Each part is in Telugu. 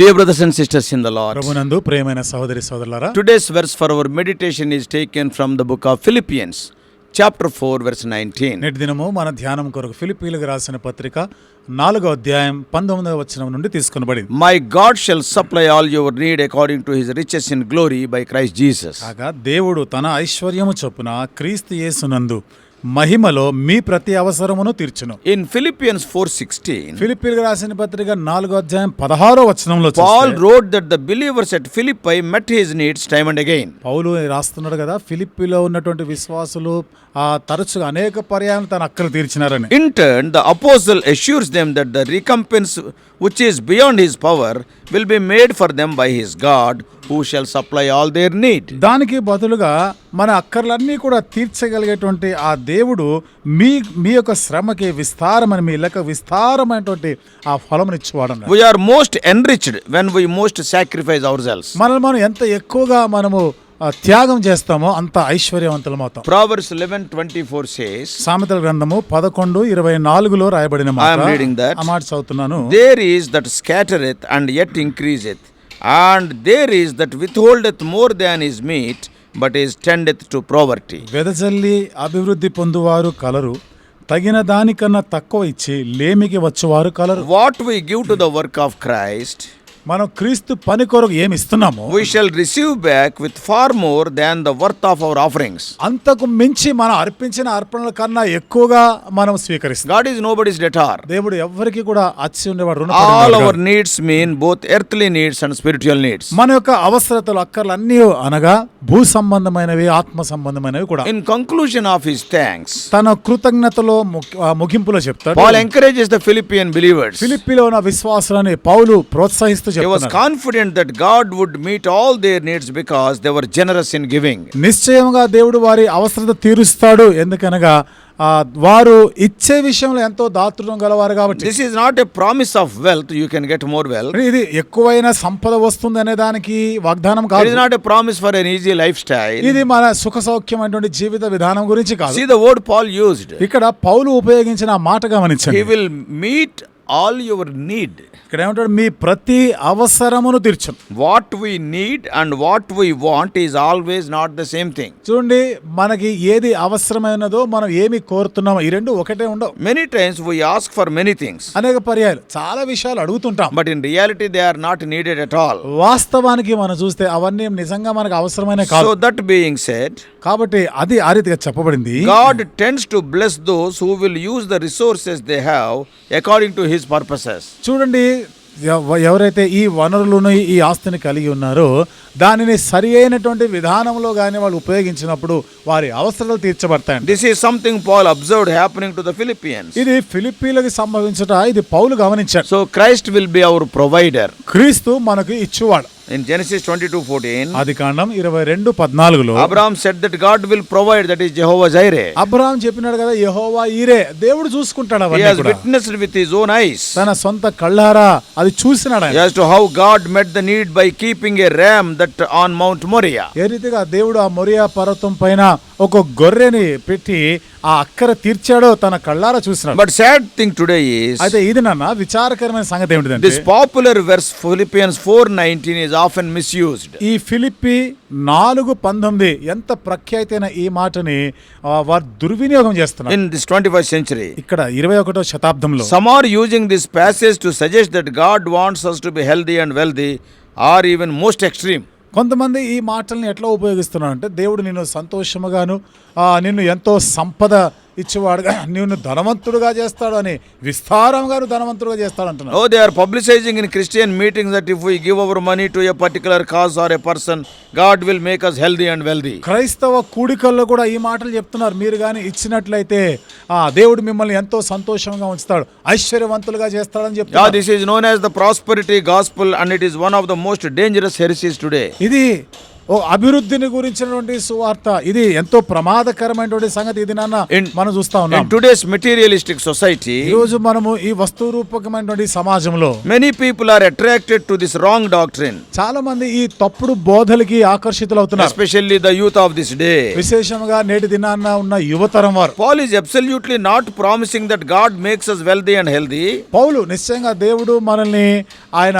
Dear brothers and sisters in the Lord, ప్రభునందు ప్రియమైన సహోదరి సోదరులారా today's verse for our meditation is taken from the book of Philippians, chapter 4, verse 19. నేటి దినము మన ధ్యానం కొరకు ఫిలిపీలకు రాసిన పత్రిక నాలుగో అధ్యాయం పంతొమ్మిదవ వచనం నుండి తీసుకొనబడింది My God shall supply all your need according to his riches in glory by Christ Jesus. కాగా దేవుడు తన ఐశ్వర్యము చొప్పున క్రీస్తు యేసునందు మహిమలో మీ ప్రతి అవసరమును తీర్చును. ఇన్ ఫిలిపియన్స్ ఫోర్ సిక్స్టీన్ ఫిలిపిన్ రాసిన పత్రిక నాలుగో అధ్యాయం పదహారో వచనంలో Paul wrote that the believers Philip Philippi met his needs time and again పౌలు రాస్తున్నాడు కదా ఫిలిప్పిలో ఉన్నటువంటి విశ్వాసులు ఆ తరచుగా అనేక పర్యాయాలు తన అక్కలు తీర్చినారని. In turn the apostle assures them that the recompense which is beyond his power will be made for them by his God who shall supply all their need. దానికి బదులుగా మన అక్కర్లన్నీ కూడా తీర్చగలిగేటువంటి ఆ దేవుడు మీ మీ యొక్క శ్రమకి విస్తారమైన మీ లెక్క విస్తారమైనటువంటి ఆ ఫలమునిచ్చేవాడు అన్నాడు. We are most enriched when we most sacrifice ourselves. మనల్ని మనం ఎంత ఎక్కువగా మనము త్యాగం చేస్తామో అంత ఐశ్వర్యవంతులం అవుతాం Proverbs 11:24 says, సామెతల గ్రంథము పదకొండు ఇరవై నాలుగులో రాయబడిన మాట I am reading that. ఆ మాట చదువుతున్నాను There is that scattereth and yet increaseth, and there is that withholdeth more than is meet, but is tendeth to poverty. వెదజల్లి అభివృద్ధి పొందువారు కలరు తగిన దానికన్నా తక్కువ ఇచ్చి లేమికి వచ్చేవారు కలరు What we give to the work of Christ, మనం క్రీస్తు పని కొరకు ఏమి ఇస్తున్నాము we receive back with far more the worth of our offerings అంతకు మించి మనం అర్పించిన అర్పణల కన్నా ఎక్కువగా మనం స్వీకరిస్తాం గాడ్ ఇస్ నోబడీస్ దేవుడు ఎవరికి కూడా అచ్చి all our needs mean both earthly needs and spiritual needs మన యొక్క అవసరతలు అక్కర్లు అన్ని అనగా భూ సంబంధమైనవి ఆత్మ సంబంధమైనవి కూడా. In conclusion of his thanks తన కృతజ్ఞతలో ముగింపులో చెప్తాడు. All encourages the Philippian believers ఫిలిపిలో ఉన్న విశ్వాసులని పౌలు ప్రోత్సహిస్తూ చెప్తూ confident that would meet all their needs because they in giving నిశ్చయంగా దేవుడు వారి అవసరత తీరుస్తాడు. ఎందుకనగా వారు ఇచ్చే విషయంలో ఎంతో దాతృత్వం గలవారు కాబట్టి. Promise of wealth you can get more wealth ఇది ఎక్కువైన సంపద వస్తుంది అనే దానికి వాగ్దానం కాదు. Not promise for an easy lifestyle ఇది మన సుఖ సౌఖ్యమైనటువంటి జీవిత విధానం గురించి కాదు. పాల్ యూజ్డ్ ఇక్కడ పౌలు ఉపయోగించిన మాట గమనించండి. Will meet all your need ఇక్కడ ఏమంటాడు మీ ప్రతి అవసరమును తీర్చం. What we need and what we want is always not the same thing చూడండి మనకి ఏది అవసరమైనదో మనం ఏమి కోరుతున్నామో ఈ రెండు ఒకటే ఉండవు. Many times we ask for many things అనేక పర్యాలు చాలా విషయాలు అడుగుతుంటాం. But in reality they are not needed at all వాస్తవానికి మనం చూస్తే అవన్నీ నిజంగా మనకు అవసరమైన కాదు. దట్ బీయింగ్ సెట్ కాబట్టి అది ఆ రీతిగా చెప్పబడింది. God tends to bless those who will use the resources they have according to his his purposes. చూడండి ఎవ- ఎవరైతే ఈ వనరులను ఈ ఆస్తిని కలిగి ఉన్నారో దానిని సరి అయినటువంటి విధానంలో కానీ వాళ్ళు ఉపయోగించినప్పుడు వారి అవసరాలు తీర్చబడతాయండి This is something Paul observed happening to the Philippians. ఇది ఫిలిప్పీలకు సంభవించట ఇది పౌలు గమనించాడు So Christ will be our provider. క్రీస్తు మనకు ఇచ్చువాడు In Genesis 22 14, ఆది కాండం ఇరవై రెండు పద్నాలుగులో Abraham said that God will provide, that is Jehovah Jireh. Abraham చెప్పినాడు కదా యెహోవా ఈరే దేవుడు చూసుకుంటాడు He అవన్నీ has కూడా witnessed with his own eyes తన సొంత కళ్ళారా అది చూసినాడు ఆయన as to how God met the need by keeping a ram that on Mount Moriah. ఏ రీతిగా దేవుడు ఆ మొరియా పర్వతం పైన ఒక గొర్రెని పెట్టి ఆ అక్కర తీర్చాడో తన కళ్ళారా చూసినాడు But sad thing today is అయితే ఇది నాన్న విచారకరమైన సంగతి ఏమిటిదంటే this popular verse Philippians 4:19 is often misused ఈ ఫిలిప్పి నాలుగు పంతొమ్మిది ఎంత ప్రఖ్యాతైన ఈ మాటని వారు దుర్వినియోగం చేస్తున్నారు. ఇన్ ట్వంటీ ఫస్ట్ సెంచురీ ఇక్కడ ఇరవై ఒకటో శతాబ్దంలో some are using this passage to suggest that God wants us to be healthy and wealthy or even most extreme కొంతమంది ఈ మాటల్ని ఎట్లా ఉపయోగిస్తున్నారు అంటే దేవుడు నేను సంతోషముగాను నిన్ను ఎంతో సంపద ఇచ్చేవాడు నిన్ను ధనవంతుడుగా చేస్తాడు అని విస్తారంగా ధనవంతుడుగా చేస్తాడు అంటున్నాను ఓ they are publicising in Christian meeting that if we give our money to a particular cause or a person God will make us healthy and wealthy క్రైస్తవ కూడికల్లో కూడా ఈ మాటలు చెప్తున్నారు. మీరు కానీ ఇచ్చినట్లయితే ఆ దేవుడు మిమ్మల్ని ఎంతో సంతోషంగా ఉంచుతాడు. ఐశ్వర్యవంతులుగా చేస్తాడని చెప్తారు yeah this is known as the prosperity gospel and it is one of the most dangerous heresies today ఇది ఓ అభివృద్ధిని గురించినటువంటి సువార్త. ఇది ఎంతో ప్రమాదకరమైనటువంటి సంగతి. ఇది నాన్న మనం చూస్తా ఉన్నాం. టుడేస్ మెటీరియలిస్టిక్ సొసైటీ ఈ రోజు మనము ఈ వస్తు రూపకమైనటువంటి సమాజంలో many people are attracted to this wrong doctrine చాలా మంది ఈ తప్పుడు బోధలకి ఆకర్షితులు అవుతున్నారు especially the youth of this day విశేషంగా నేటి దినాన్న ఉన్న యువతరం వారు. Paul is absolutely not promising that God makes us wealthy and healthy పౌలు నిశ్చయంగా దేవుడు మనల్ని ఆయన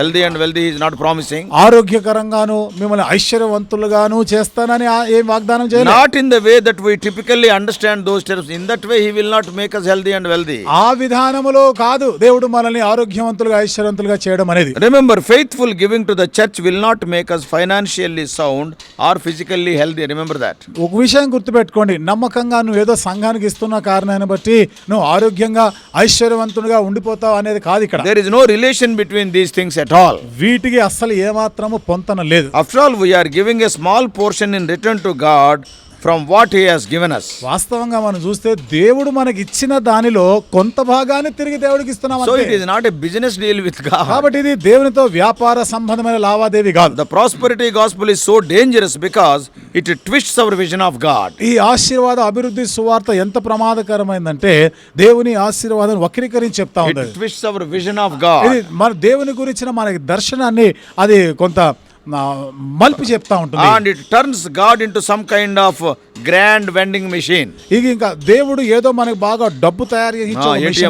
healthy and wealthy is not promising ఆరోగ్యకరంగాను మిమ్మల్ని ఐశ్వర్యవంతులుగాను చేస్తానని ఏం వాగ్దానం చేయాలి. Not in way that we typically understand those terms in that way he will not make us healthy and wealthy ఆ విధానములో కాదు దేవుడు మనల్ని ఆరోగ్యవంతులుగా ఐశ్వర్యవంతులుగా చేయడం అనేది. Remember faithful giving to the church will not make us financially sound or physically healthy remember that ఒక విషయం గుర్తుపెట్టుకోండి. నమ్మకంగా నువ్వు ఏదో సంఘానికి ఇస్తున్న కారణాన్ని బట్టి నువ్వు ఆరోగ్యంగా ఐశ్వర్యవంతునిగా ఉండిపోతావు అనేది కాదు ఇక్కడ. There is no relation between between these things at all. వీటికి అస్సలు ఏమాత్రము పొంతన లేదు After all, we are giving a small portion in return to From what He has given us. వాస్తవంగా మనం చూస్తే దేవుడు మనకి ఇచ్చిన దానిలో కొంత భాగాన్ని తిరిగి దేవుడికి ఇస్తున్నాం it is not a business deal with God. కాబట్టి ఇది దేవునితో వ్యాపార సంబంధమైన లావాదేవీ కాదు The prosperity gospel is so dangerous because it twists our vision of God. ఈ ఆశీర్వాద అభివృద్ధి సువార్త ఎంత ప్రమాదకరమైందంటే దేవుని ఆశీర్వాదం వక్రీకరించి చెప్తా ఉంది twists our vision of God. ఇది మన దేవుని గురించిన మనకి దర్శనాన్ని అది కొంత మలుపు చెప్తా ఉంటుంది. Turns God in some kind of grand vending machine ఇది ఇంకా దేవుడు ఏదో మనకి బాగా డబ్బు తయారు చేసి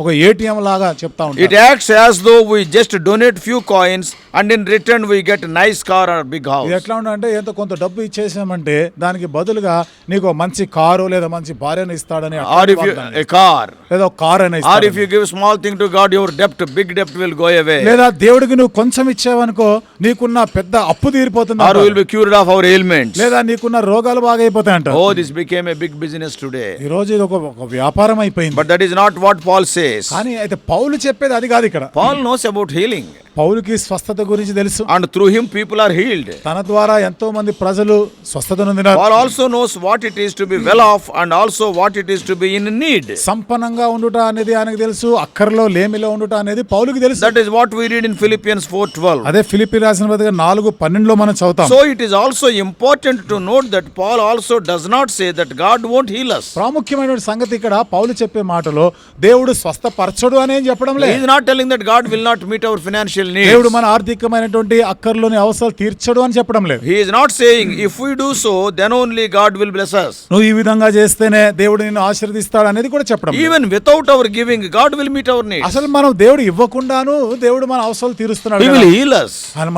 ఒక ఏటీఎం లాగా చెప్తా it acts as though we just donate few coins and in return we get nice car big ఎట్లా ఉండే ఎంత కొంత డబ్బు ఇచ్చేసామంటే దానికి బదులుగా నీకు మంచి కారు లేదా మంచి భార్యను ఇస్తాడని ఆర్ ఇఫ్ యు కార్ లేదా కార్ అని or if you give small thing to God your depth big depth will go అవే దేవుడికి నువ్వు కొంచెం ఇచ్చావనుకో నీకున్న పెద్ద అప్పు తీరిపోతుంది will be cured of our ailment లేదా నీకున్న రోగాలు బాగా అంట oh this became a big business today ఈ రోజు ఇది ఒక వ్యాపారం అయిపోయింది. That is not what Paul కానీ అయితే పౌలు చెప్పేది అది కాదు ఇక్కడ. పాల్ నోస్ అబౌట్ హీలింగ్ పౌలుకి స్వస్థత గురించి తెలుసు. And through him people are healed తన ద్వారా ఎంతో మంది ప్రజలు స్వస్థత నొందినారు. Paul also knows what it is to be well off and also what it is to be in need సంపన్నంగా ఉండుట అనేది ఆయనకు తెలుసు అక్కర్లో లేమిలో ఉండుట అనేది పౌలుకి తెలుసు. That is what we read in Philippians 4:12 అదే ఫిలిప్పీ మనం చదువుతాం. So it is also important to note that Paul also does not say that God won't heal ప్రాముఖ్యమైన సంగతి ఇక్కడ పౌలు చెప్పే మాటలో దేవుడు స్వస్థపరచడు అని చెప్పడం లేదు not telling that God will not meet our financial మన ఆర్థికమైనటువంటి అక్కర్లోని అవసరం తీర్చడు అని చెప్పడం లేదు. He is not saying if we do so then only God will bless నువ్వు ఈ విధంగా చేస్తేనే దేవుడు నిన్ను ఆశీర్వదిస్తాడు అనేది కూడా చెప్పడం even without our giving God will meet our need అసలు మనం దేవుడు ఇవ్వకుండాను దేవుడు మన అవసరాలు తీరుస్తున్నాడు హీల్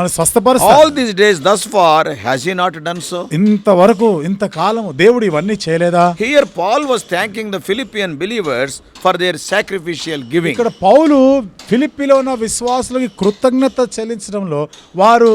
మన all this days thus far has he not ఇంత కాలం దేవుడు ఇవన్నీ చేయలేదా? Here Paul was thanking the Philippian believers for their sacrificial giving ఇక్కడ పౌలు ఫిలిప్పిలో ఉన్న విశ్వాసులకి కృతజ్ఞత చెల్లించడంలో వారు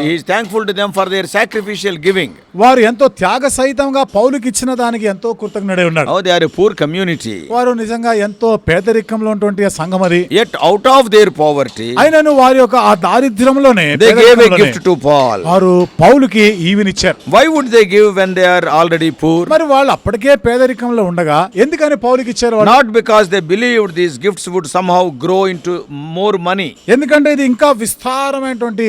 he is thankful for their sacrificial giving వారు ఎంతో త్యాగ సహితంగా పౌలుకి ఇచ్చిన దానికి ఎంతో కృతజ్ఞుడై ఉన్నాడు. ఓ దే పూర్ కమ్యూనిటీ వారు నిజంగా ఎంతో పేదరికంలో ఉన్నటువంటి సంఘమది yet out of their poverty అయినను వారి యొక్క దారిద్ర్యంలోనే they gave a gift to Paul. వారు పౌలుకి ఈవినిచ్చారు Why would they give when they are already poor? మరి వాళ్ళు అప్పటికే పేదరికంలో ఉండగా ఎందుకని పౌలుకి ఇచ్చారు వాళ్ళు Not because they believed these gifts would somehow grow into more money. ఎందుకంటే ఇది ఇంకా విస్తారమైనటువంటి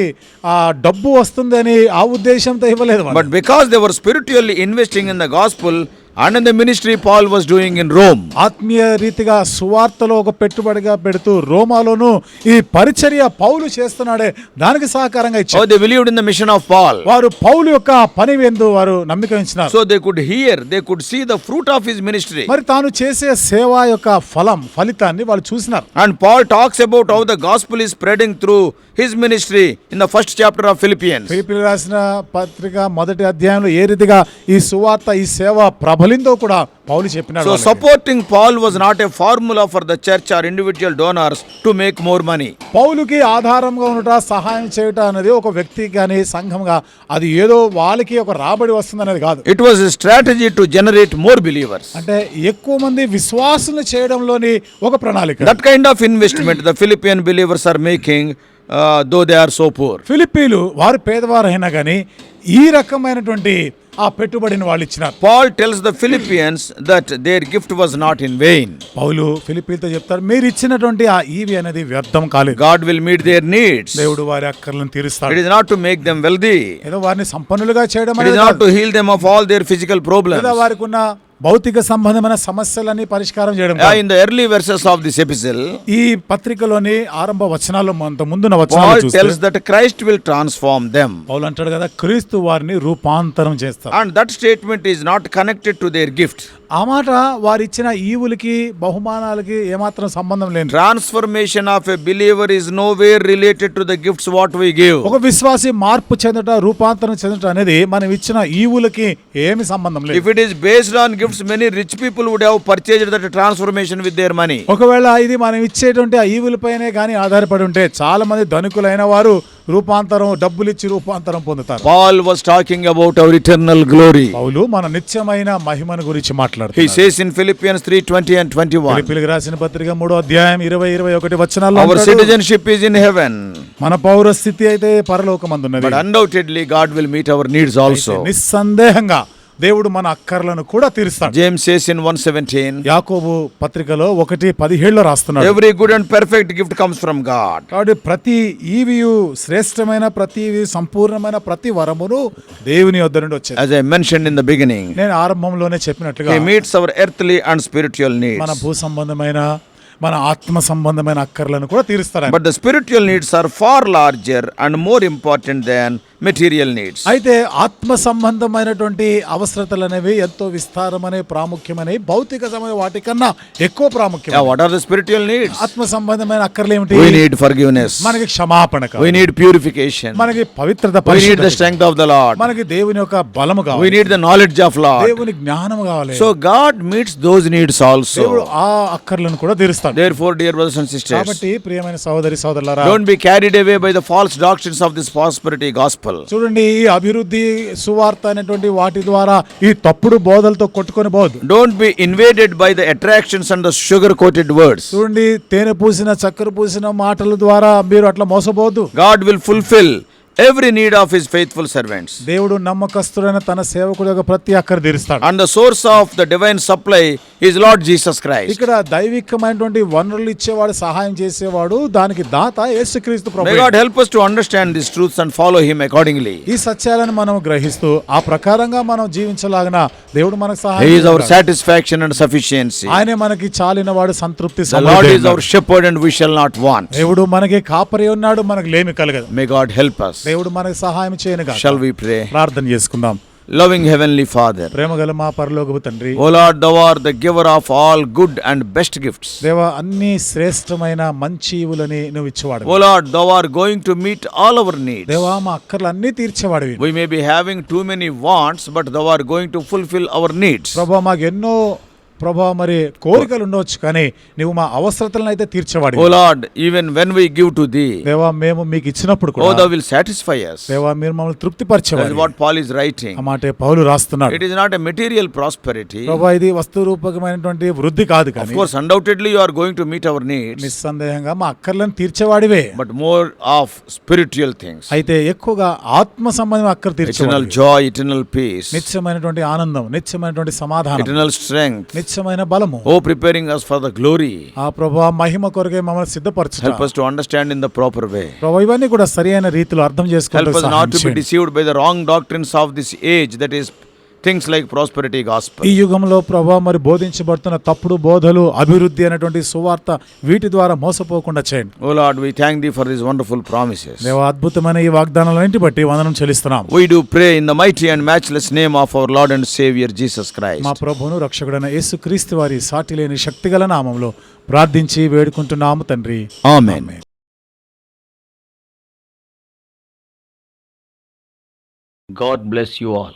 ఆ డబ్బు వస్తుందని ఆ ఉద్దేశంతో ఇవ్వలేదు వాళ్ళు. But because they were spiritually investing in the gospel and the ministry Paul was doing in Rome. ఆత్మీయ రీతిగా సువార్తలో ఒక పెట్టుబడిగా పెడుతూ రోమాలోను ఈ పరిచర్య పౌలు చేస్తున్నాడే. దానికి సహకారంగా ఇచ్చారు ఇన్ మిషన్ ఆఫ్ పాల్ వారు పౌలు యొక్క పని వెందు వారు నమ్మిక so they could hear they could see the fruit of his ministry మరి తాను చేసే సేవ యొక్క ఫలం ఫలితాన్ని వాళ్ళు చూసినారు. And Paul talks about how the through his ministry first chapter of Philippians Philippians రాసిన పత్రిక మొదటి అధ్యాయంలో ఏ రీతిగా ఈ సువార్త ఈ సేవ మలిందో కూడా పౌలు చెప్పినాడు supporting Paul was not a formula for the church or individual donors to make more money పౌలుకి ఆధారంగా ఉండట సహాయం చేయటం అనేది ఒక వ్యక్తి కానీ సంఘంగా అది ఏదో వాళ్ళకి ఒక రాబడి వస్తుంది అనేది కాదు it was strategy to generate more believers అంటే ఎక్కువ మంది విశ్వాసం చేయడంలోని ఒక ప్రణాళిక. That kind of investment the Philippian believers are making though they are so poor ఫిలిపీలు వారు పేదవారైనా కానీ ఈ రకమైనటువంటి ఆ పెట్టుబడిని వాళ్ళు ఇచ్చిన Paul tells the Philippians that their gift was not in vain పౌలు ఫిలిపీన్తో చెప్తారు మీరు ఇచ్చినటువంటి ఆ ఈవి అనేది వ్యర్థం కాలి God will meet their needs దేవుడు వారి అక్కర్లను తీరుస్తాడు. It is not to make them wealthy ఏదో వారిని సంపన్నులుగా చేయడం it is not to heal them of all their physical problems ఏదో వారికి భౌతిక సంబంధమైన సమస్యలని పరిష్కారం చేయడం in the early verses of this episode ఈ పత్రికలోని ఆరంభ వచనాలు అంత ముందున వచనాలు tells that Christ will transform them Paul అంటాడు కదా క్రీస్తు వారిని రూపాంతరం చేస్తారు. And that statement is not connected to their gift ఆ మాట వారు ఇచ్చిన ఈవులకి బహుమానాలకి ఏమాత్రం సంబంధం లేదు transformation of a believer is nowhere related to the gifts what we give ఒక విశ్వాసి మార్పు చెందట రూపాంతరం చెందట అనేది మనం ఇచ్చిన ఈవులకి ఏమి సంబంధం లేదు. If it based on gifts many rich people would have purchase that transformation with their money ఒకవేళ ఇది మనం ఇచ్చేటువంటి ఆ ఈవుల పైనే కానీ ఆధారపడి ఉంటే చాలా మంది ధనుకులైన వారు రూపాంతరం డబ్బులు ఇచ్చి రూపాంతరం పొందుతారు. Paul was talking about our eternal glory పౌలు మన నిత్యమైన మహిమను గురించి మాట్లాడుతూ he says in Philippians 3 20 and 21 ఫిలిప్పీలకు రాసిన పత్రిక 3 అధ్యాయం 20 21 వచనాల్లో our citizenship is in heaven మన పౌర స్థితి అయితే పరలోకమందున్నది. But undoubtedly God will meet our needs also నిస్సందేహంగా దేవుడు మన అక్కర్లను కూడా తీరుస్తాడు. జేమ్స్ సేసిన్ వన్ సెవెంటీన్ యాకోబు పత్రికలో ఒకటి పదిహేడులో రాస్తున్నాడు. Every good and perfect gift comes from God కాబట్టి ప్రతి ఈవియు శ్రేష్టమైన ప్రతి సంపూర్ణమైన ప్రతి వరమును దేవుని వద్ద నుండి వచ్చింది. మెన్షన్ ఇన్ ద బిగినింగ్ నేను ఆరంభంలోనే చెప్పినట్లుగా meets our earthly and spiritual needs మన భూ సంబంధమైన మన ఆత్మ సంబంధమైన అక్కర్లను కూడా తీరుస్తారు but the spiritual needs are far larger and more important than material needs అయితే ఆత్మ సంబంధమైనటువంటి అవసరతలు అనేవి ఎంతో విస్తారమనే ప్రాముఖ్యమైన భౌతిక సమయ వాటికన్నా ఎక్కువ ప్రాముఖ్యం. What are the spiritual need ఆత్మ సంబంధమైన అక్కర్లేమిటి? వి నీడ్ ఫర్గివ్నెస్ మనకి క్షమాపణ నీడ్ ప్యూరిఫికేషన్ మనకి పవిత్రత we need the of the Lord మనకి దేవుని యొక్క బలము కావాలి. Need the knowledge of Lord దేవుని జ్ఞానము కావాలి. So God meets those needs also ఆ అక్కర్లను కూడా తీరుస్తాడు. Therefore dear brothers and sisters ప్రియమైన సోదరి సోదరులారా don't be carried away by the false doctors of this prosperity gospel gospel. చూడండి ఈ అభివృద్ధి సువార్త అనేటువంటి వాటి ద్వారా ఈ తప్పుడు బోధలతో కొట్టుకొని పోదు Don't be invaded by the attractions and the sugar coated words. చూడండి తేనె పూసిన చక్కెర పూసిన మాటల ద్వారా మీరు అట్లా మోసపోవద్దు God will fulfill every need of his faithful servants. దేవుడు నమ్మకస్తుడైన తన సేవకుడు యొక్క ప్రతి అక్కర తీరుస్తాడు And the source of the divine supply is Lord Jesus Christ. ఇక్కడ దైవికమైనటువంటి వనరులు ఇచ్చేవాడు సహాయం చేసేవాడు దానికి దాత యేసుక్రీస్తు May Prabhu God help us to understand these truths and follow him accordingly. ఈ సత్యాలను మనం గ్రహిస్తూ ఆ ప్రకారంగా మనం జీవించలాగిన దేవుడు మనకు He సహాయం is our చేస్తాడు. satisfaction and sufficiency. ఆయనే మనకి చాలిన వాడు సంతృప్తి The Lord Samriddhi is our ఉన్నాడు. shepherd and we shall not want. దేవుడు మనకి కాపరి ఉన్నాడు మనకు లేమి కలగదు May God help us. దేవుడు మనకి సహాయం చేయను Shall we pray? ప్రార్థన చేసుకుందాం Loving Heavenly Father, ప్రేమగల మా పరలోకపు తండ్రి O Lord, thou art the giver of all good and best gifts. దేవ అన్ని శ్రేష్టమైన మంచి ఈవులని నువ్వు ఇచ్చేవాడు O Lord, thou art going to meet all our needs. దేవా మా అక్కర్లు అన్ని తీర్చేవాడివి We may be having too many wants, but thou art going to fulfill our needs. ప్రభా మాకు ఎన్నో ప్రభా మరి కోరికలు ఉండవచ్చు కానీ నీవు మా అవసరతలను అయితే తీర్చేవాడు even when we give to the దేవా మేము మీకు ఇచ్చినప్పుడు కూడా ఓ విల్ సాటిస్ఫై us మీరు మమ్మల్ని తృప్తి పరిచేవారు వాట్ పాల్ ఇస్ రైటింగ్ అమాటే పౌలు రాస్తున్నాడు. It is not a material prosperity ప్రభా వృద్ధి కాదు కానీ of course are going to meet our needs నిస్సందేహంగా మా అక్కర్లను తీర్చేవాడివే. But more of spiritual things అయితే ఎక్కువగా ఆత్మ సంబంధం అక్కర్ తీర్చేవాడు జాయ్ ఇటర్నల్ పీస్ నిత్యమైనటువంటి ఆనందం నిత్యమైనటువంటి సమాధానం. ఇటర్నల్ స్ట్రెంగ్త్ నిత్యమైన బలము Oh, preparing us for the glory. ఆ ప్రభా మహిమ కొరకే మమ్మల్ని సిద్ధపరచు us to understand in the proper way. ప్రభా ఇవన్నీ కూడా సరి అయిన రీతిలో అర్థం Help చేసుకోవడం us not to be deceived by the wrong doctrines of this age, that is, things like prosperity gospel ఈ యుగంలో ప్రభా మరి బోధించబడుతున్న తప్పుడు బోధలు అభివృద్ధి అనేటువంటి సువార్త వీటి ద్వారా మోసపోకుండా చేయండి. O Lord we thank thee for this wonderful promises మేము అద్భుతమైన ఈ వాగ్దానాలను ఇంటి బట్టి వందనం చెల్లిస్తున్నాం. We do pray in the mighty and matchless name of our Lord and Saviour Jesus Christ మా ప్రభువును రక్షకుడైన యేసు క్రీస్తు వారి సాటిలేని శక్తిగల నామంలో ప్రార్థించి వేడుకుంటున్నాము తండ్రి. Amen. God bless you all.